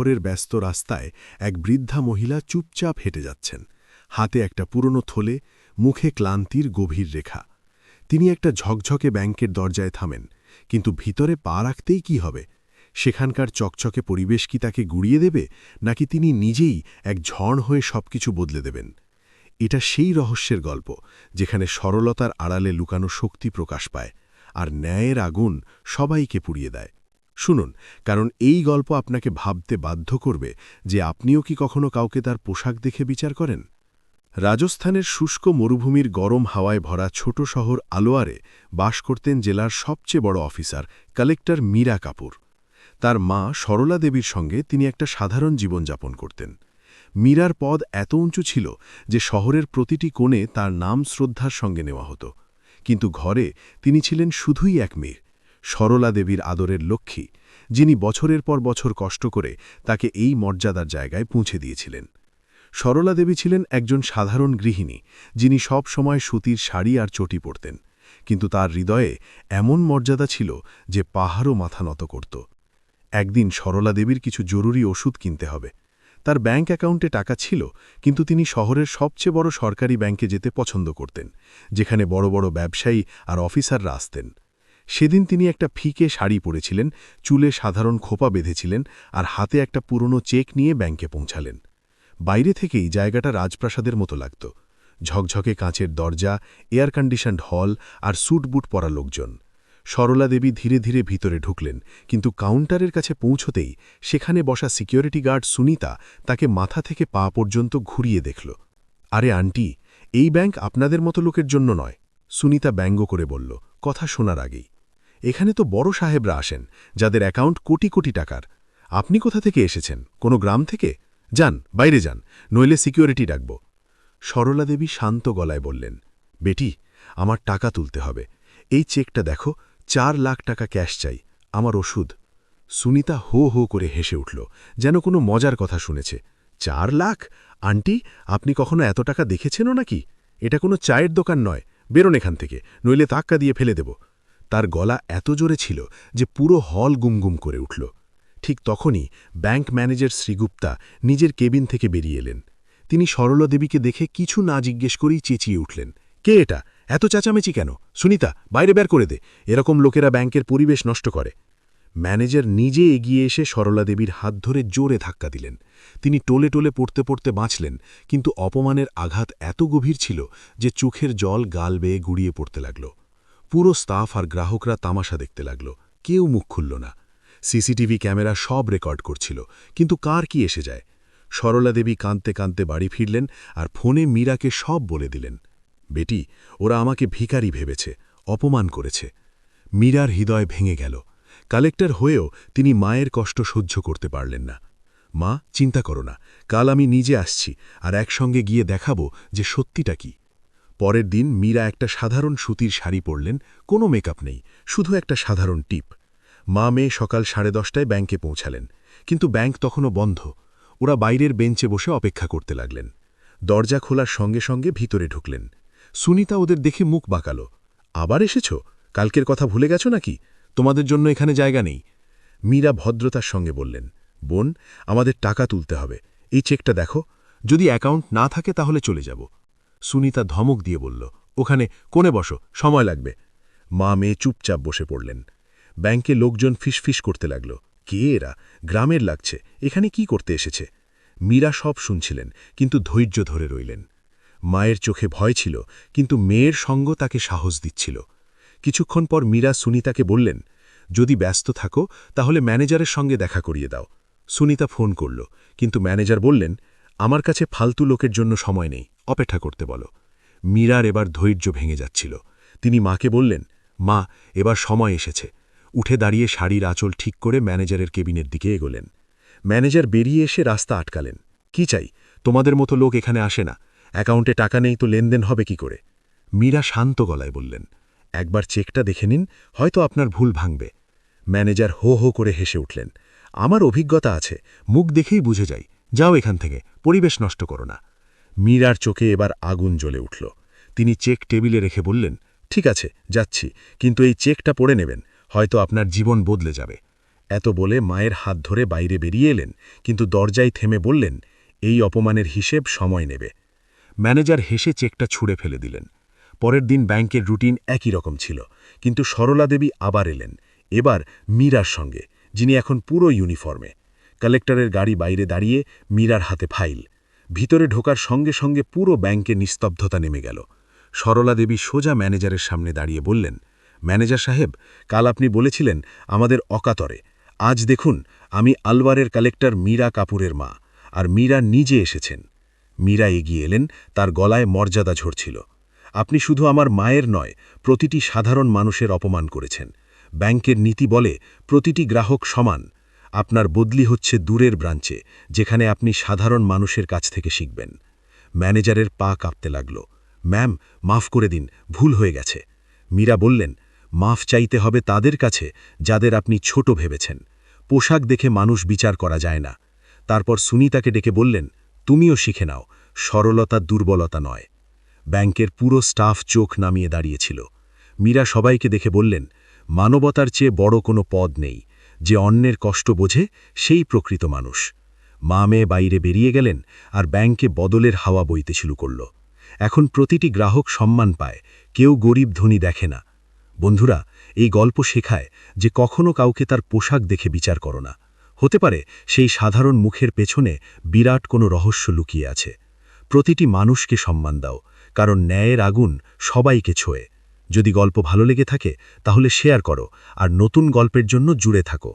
শহরের ব্যস্ত রাস্তায় এক বৃদ্ধা মহিলা চুপচাপ হেঁটে যাচ্ছেন। হাতে একটা পুরনো থলে, মুখে ক্লান্তির গভীর রেখা। তিনি একটা ঝকঝকে ব্যাংকের দরজায় থামেন, কিন্তু ভিতরে পা রাখতেই কি হবে? সেখানকার চকচকে পরিবেশ কি তাকে গুড়িয়ে দেবে, নাকি তিনি নিজেই এক ঝড় হয়ে সবকিছু বদলে দেবেন? এটা সেই রহস্যের গল্প, যেখানে সরলতার আড়ালে লুকানো শক্তি প্রকাশ পায়, আর ন্যায়ের আগুন সবাইকে পুড়িয়ে দেয়। শুনুন, কারণ এই গল্প আপনাকে ভাবতে বাধ্য করবে যে আপনিও কি কখনো কাউকে তার পোশাক দেখে বিচার করেন? রাজস্থানের শুষ্ক মরুভূমির গরম হাওয়ায় ভরা ছোট শহর আলোয়ারে বাস করতেন জেলার সবচেয়ে বড় অফিসার, কালেক্টর মীরা কাপুর। তার মা সরলা দেবীর সঙ্গে তিনি একটা সাধারণ জীবনযাপন করতেন। মীরার পদ এত উঁচু ছিল যে শহরের প্রতিটি কোণে তার নাম শ্রদ্ধার সঙ্গে নেওয়া হতো। কিন্তু ঘরে তিনি ছিলেন শুধুই এক মেয়ে। সরলা দেবীর আদরের লক্ষ্মী, যিনি বছরের পর বছর কষ্ট করে তাকে এই মর্যাদার জায়গায় পৌঁছে দিয়েছিলেন। সরলা দেবী ছিলেন একজন সাধারণ গৃহিণী, যিনি সব সময় সুতির শাড়ি আর চটি পরতেন, কিন্তু তার হৃদয়ে এমন মর্যাদা ছিল যে পাহাড়ও মাথা নত করত। একদিন সরলা দেবীর কিছু জরুরি ওষুধ কিনতে হবে। তার ব্যাঙ্ক অ্যাকাউন্টে টাকা ছিল, কিন্তু তিনি শহরের সবচেয়ে বড় সরকারি ব্যাংকে যেতে পছন্দ করতেন, যেখানে বড় বড় ব্যবসায়ী আর অফিসাররা আসতেন। সেদিন তিনি একটা ফিকে শাড়ি পরেছিলেন, চুলে সাধারণ খোপা বেঁধেছিলেন আর হাতে একটা পুরনো চেক নিয়ে ব্যাংকে পৌঁছালেন। বাইরে থেকেই জায়গাটা রাজপ্রাসাদের মতো লাগত। ঝকঝকে কাঁচের দরজা, এয়ার কন্ডিশনড হল আর স্যুট বুট পরা লোকজন। সরলা দেবী ধীরে ধীরে ভিতরে ঢুকলেন, কিন্তু কাউন্টারের কাছে পৌঁছতেই সেখানে বসা সিকিউরিটি গার্ড সুনিতা তাকে মাথা থেকে পা পর্যন্ত ঘুরিয়ে দেখল। আরে আন্টি, এই ব্যাংক আপনাদের মতো লোকের জন্য নয়, সুনিতা ব্যঙ্গ করে বলল, কথা শোনার আগেই। এখানে তো বড় সাহেবরা আসেন, যাদের অ্যাকাউন্ট কোটি কোটি টাকার। আপনি কোথা থেকে এসেছেন? কোনো গ্রাম থেকে? যান, বাইরে যান, নইলে সিকিউরিটি ডাকব। সরলা দেবী শান্ত গলায় বললেন, বেটি, আমার টাকা তুলতে হবে। এই চেকটা দেখো, চার লাখ টাকা ক্যাশ চাই, আমার ওষুধ। সুনিতা হো হো করে হেসে উঠল, যেন কোনো মজার কথা শুনেছে। চার লাখ? আন্টি, আপনি কখনো এত টাকা দেখেছেনও নাকি? এটা কোনো চায়ের দোকান নয়। বেরোন এখান থেকে, নইলে তাক্কা দিয়ে ফেলে দেব। তার গলা এত জোরে ছিল যে পুরো হল গুমগুম করে উঠল। ঠিক তখনই ব্যাংক ম্যানেজার শ্রীগুপ্তা নিজের কেবিন থেকে বেরিয়ে এলেন। তিনি সরলা দেবীকে দেখে কিছু না জিজ্ঞেস করেই চেঁচিয়ে উঠলেন, কে এটা? এত চেঁচামেচি কেন? সুনিতা, বাইরে বের করে দে। এরকম লোকেরা ব্যাংকের পরিবেশ নষ্ট করে। ম্যানেজার নিজে এগিয়ে এসে সরলা দেবীর হাত ধরে জোরে ধাক্কা দিলেন। তিনি টোলে টোলে পড়তে পড়তে বাঁচলেন, কিন্তু অপমানের আঘাত এত গভীর ছিল যে চোখের জল গাল বেয়ে গুড়িয়ে পড়তে লাগল। পুরো স্টাফ আর গ্রাহকরা তামাশা দেখতে লাগল। কেউ মুখ খুলল না। সিসিটিভি ক্যামেরা সব রেকর্ড করছিল। কিন্তু কার কি এসে যায়? সরলা দেবী কাঁদতে কাঁদতে বাড়ি ফিরলেন আর ফোনে মীরাকে সব বলে দিলেন, বেটি, ওরা আমাকে ভিখারি ভেবেছে, অপমান করেছে। মীরার হৃদয় ভেঙে গেল। কালেক্টর হয়েও তিনি মায়ের কষ্ট সহ্য করতে পারলেন না। মা, চিন্তা করো না। কাল আমি নিজে আসছি আর একসঙ্গে গিয়ে দেখাবো যে সত্যিটা কি। পরের দিন মীরা একটা সাধারণ সুতির শাড়ি পরলেন, কোনো মেকআপ নেই, শুধু একটা সাধারণ টিপ। মা মেয়ে সকাল সাড়ে দশটায় ব্যাংকে পৌঁছালেন, কিন্তু ব্যাংক তখনও বন্ধ, ওরা বাইরের বেঞ্চে বসে অপেক্ষা করতে লাগলেন। দরজা খোলার সঙ্গে সঙ্গে ভিতরে ঢুকলেন। সুনিতা ওদের দেখে মুখ বাঁকাল, আবার এসেছ? কালকের কথা ভুলে গেছ নাকি? তোমাদের জন্য এখানে জায়গা নেই। মীরা ভদ্রতার সঙ্গে বললেন, বোন, আমাদের টাকা তুলতে হবে, এই চেকটা দেখো, যদি অ্যাকাউন্ট না থাকে তাহলে চলে যাব। সুনিতা ধমক দিয়ে বলল, ওখানে কোণে বসো, সময় লাগবে। মা মেয়ে চুপচাপ বসে পড়লেন। ব্যাংকে লোকজন ফিসফিস করতে লাগল, কে এরা? গ্রামের লাগছে, এখানে কি করতে এসেছে? মীরা সব শুনছিলেন, কিন্তু ধৈর্য ধরে রইলেন। মায়ের চোখে ভয় ছিল, কিন্তু মেয়ের সঙ্গ তাকে সাহস দিচ্ছিল। কিছুক্ষণ পর মীরা সুনিতাকে বললেন, যদি ব্যস্ত থাকো, তাহলে ম্যানেজারের সঙ্গে দেখা করিয়ে দাও। সুনিতা ফোন করল, কিন্তু ম্যানেজার বললেন আমার কাছে ফালতু লোকের জন্য সময় নেই, অপেক্ষা করতে বলো। মীরার এবার ধৈর্য ভেঙে যাচ্ছিল। তিনি মাকে বললেন, মা, এবার সময় এসেছে। উঠে দাঁড়িয়ে শাড়ির আঁচল ঠিক করে ম্যানেজারের কেবিনের দিকে এগোলেন। ম্যানেজার বেরিয়ে এসে রাস্তা আটকালেন। কি চাই? তোমাদের মতো লোক এখানে আসে না। অ্যাকাউন্টে টাকা নেই তো লেনদেন হবে কি করে? মীরা শান্ত গলায় বললেন, একবার চেকটা দেখে নিন, হয়তো আপনার ভুল ভাঙবে। ম্যানেজার হো হো করে হেসে উঠলেন, আমার অভিজ্ঞতা আছে, মুখ দেখেই বুঝে যাই। যাও এখান থেকে, পরিবেশ নষ্ট করো না। মীরার চোখে এবার আগুন জ্বলে উঠল। তিনি চেক টেবিলে রেখে বললেন, ঠিক আছে, যাচ্ছি, কিন্তু এই চেকটা পড়ে নেবেন, হয়তো আপনার জীবন বদলে যাবে। এত বলে মায়ের হাত ধরে বাইরে বেরিয়ে এলেন, কিন্তু দরজায় থেমে বললেন, এই অপমানের হিসেব সময় নেবে। ম্যানেজার হেসে চেকটা ছুঁড়ে ফেলে দিলেন। পরের দিন ব্যাংকের রুটিন একই রকম ছিল, কিন্তু সরলা দেবী আবার এলেন, এবার মীরার সঙ্গে, যিনি এখন পুরো ইউনিফর্মে। কালেক্টরের গাড়ি বাইরে দাঁড়িয়ে মীরার হাতে ফাইল। ভিতরে ঢোকার সঙ্গে সঙ্গে পুরো ব্যাংকে নিস্তব্ধতা নেমে গেল। সরলা দেবী সোজা ম্যানেজারের সামনে দাঁড়িয়ে বললেন, ম্যানেজার সাহেব, কাল আপনি বলেছিলেন আমাদের অকাতরে। আজ দেখুন, আমি আলওয়ারের কালেক্টর মীরা কাপুরের মা, আর মীরা নিজে এসেছেন। মীরা এগিয়ে এলেন, তার গলায় মর্যাদা ঝরছিল। আপনি শুধু আমার মায়ের নয়, প্রতিটি সাধারণ মানুষের অপমান করেছেন। ব্যাংকের নীতি বলে প্রতিটি গ্রাহক সমান। আপনার বদলি হচ্ছে দূরের ব্রাঞ্চে, যেখানে আপনি সাধারণ মানুষের কাছ থেকে শিখবেন। ম্যানেজারের পা কাঁপতে লাগল। ম্যাম, মাফ করে দিন, ভুল হয়ে গেছে। মীরা বললেন, মাফ চাইতে হবে তাদের কাছে, যাদের আপনি ছোট ভেবেছেন। পোশাক দেখে মানুষ বিচার করা যায় না। তারপর সুনিতাকে ডেকে বললেন, তুমিও শিখে নাও, সরলতা দুর্বলতা নয়। ব্যাংকের পুরো স্টাফ চোখ নামিয়ে দাঁড়িয়েছিল। মীরা সবাইকে দেখে বললেন, মানবতার চেয়ে বড় কোনো পদ নেই। যে অন্যের কষ্ট বোঝে, সেই প্রকৃত মানুষ। মা মেয়ে বাইরে বেরিয়ে গেলেন আর ব্যাংকে বদলের হাওয়া বইতে শুরু করল। এখন প্রতিটি গ্রাহক সম্মান পায়, কেউ গরিব ধনী দেখে না। বন্ধুরা, এই গল্প শেখায় যে কখনো কাউকে তার পোশাক দেখে বিচার করো না। হতে পারে সেই সাধারণ মুখের পেছনে বিরাট কোনো রহস্য লুকিয়ে আছে। প্রতিটি মানুষকে সম্মান দাও, কারণ ন্যায়ের আগুন সবাইকে ছোঁয়ে। যদি গল্প ভালো লেগে থাকে তাহলে শেয়ার করো আর নতুন গল্পের জন্য জুড়ে থাকো।